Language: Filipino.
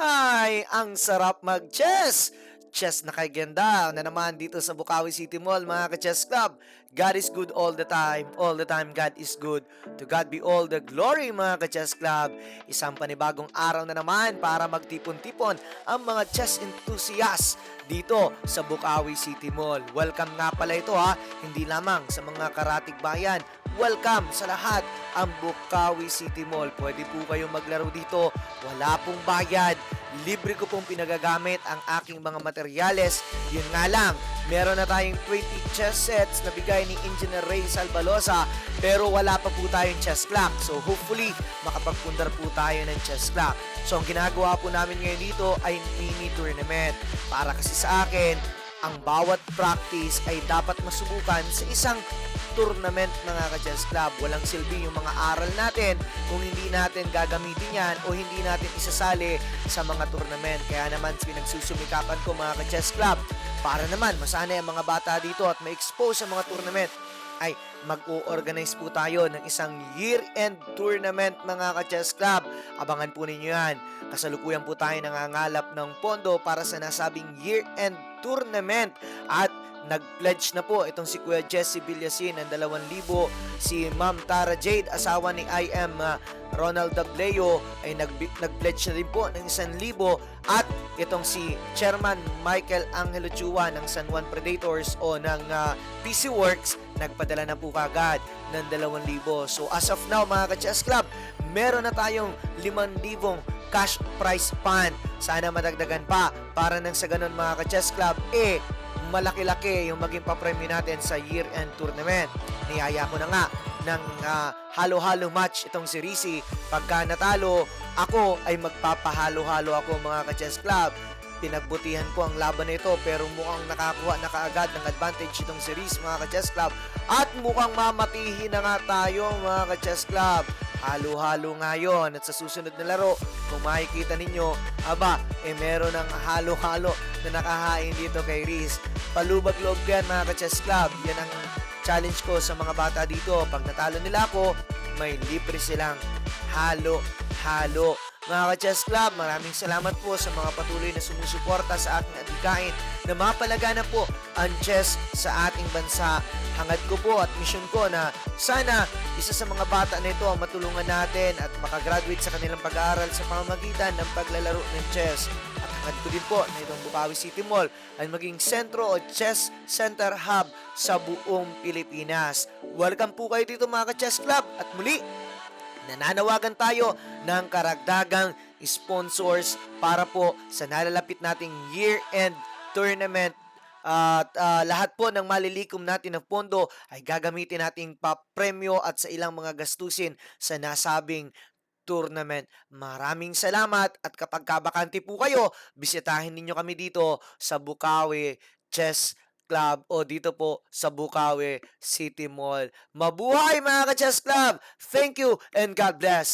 Hi! Ang sarap mag-chess! Chess na kay ganda na naman dito sa Bukawi City Mall mga ka-chess club. God is good all the time. All the time God is good. To God be all the glory mga ka-chess club. Isang panibagong araw na naman para magtipon-tipon ang mga chess enthusiasts dito sa Bukawi City Mall. Welcome nga pala ito ha, hindi lamang sa mga karatig bayan. Welcome sa lahat ang Bukawi City Mall. Pwede po kayong maglaro dito. Wala pong bayad. Libre ko pong pinagagamit ang aking mga materyales. Yun nga lang, meron na tayong 20 chess sets na bigay ni Engineer Ray Salbalosa pero wala pa po tayong chess clock. So hopefully, makapagpundar po tayo ng chess clock. So ang ginagawa po namin ngayon dito ay mini tournament. Para kasi sa akin, ang bawat practice ay dapat masubukan sa isang tournament mga ka-chess club. Walang silbi yung mga aral natin kung hindi natin gagamitin yan o hindi natin isasali sa mga tournament. Kaya naman pinagsusumikapan ko mga ka-chess club para naman masanay ang mga bata dito at ma-expose sa mga tournament ay mag-o-organize po tayo ng isang year-end tournament mga ka-chess club. Abangan po ninyo yan. Kasalukuyan po tayo nangangalap ng pondo para sa nasabing year-end tournament. At nag-pledge na po itong si Kuya Jesse Villasin ng 2,000 si Ma'am Tara Jade asawa ni IM uh, Ronald Dableo ay nag nag-pledge na din po ng 1,000 at itong si Chairman Michael Angelo Chua ng San Juan Predators o ng uh, PC Works nagpadala na po kagad ng 2,000 so as of now mga ka-chess club meron na tayong 5,000 cash prize fund sana madagdagan pa para nang sa ganun mga ka-chess club eh malaki-laki yung maging papremyo natin sa year-end tournament. Niyaya ko na nga ng ah, halo-halo match itong si Risi. Pagka natalo, ako ay magpapahalo-halo ako mga ka-chess club. Pinagbutihan ko ang laban na ito pero mukhang nakakuha na kaagad ng advantage itong si Riz mga ka-chess club. At mukhang mamatihin na nga tayo mga ka-chess club. Halo-halo nga yun. At sa susunod na laro, kung makikita ninyo, aba, eh meron ng halo-halo na nakahain dito kay Riz. Palubag loob yan mga ka-chess club. Yan ang challenge ko sa mga bata dito. Pag natalo nila ako, may libre silang halo-halo. Mga ka-chess club, maraming salamat po sa mga patuloy na sumusuporta sa aking adhikain na mapalagana po ang chess sa ating bansa. Hangad ko po at mission ko na sana isa sa mga bata na ito ang matulungan natin at makagraduate sa kanilang pag-aaral sa pamamagitan ng paglalaro ng chess. At ko din po na itong Bukawi City Mall ay maging sentro o chess center hub sa buong Pilipinas. Welcome po kayo dito mga ka-chess club at muli nananawagan tayo ng karagdagang sponsors para po sa nalalapit nating year-end tournament at ah, lahat po ng malilikom natin na pondo ay gagamitin nating papremyo at sa ilang mga gastusin sa nasabing tournament. Maraming salamat at kapag kabakante po kayo, bisitahin ninyo kami dito sa Bukawi Chess Club o dito po sa Bukawi City Mall. Mabuhay mga ka-chess club! Thank you and God bless!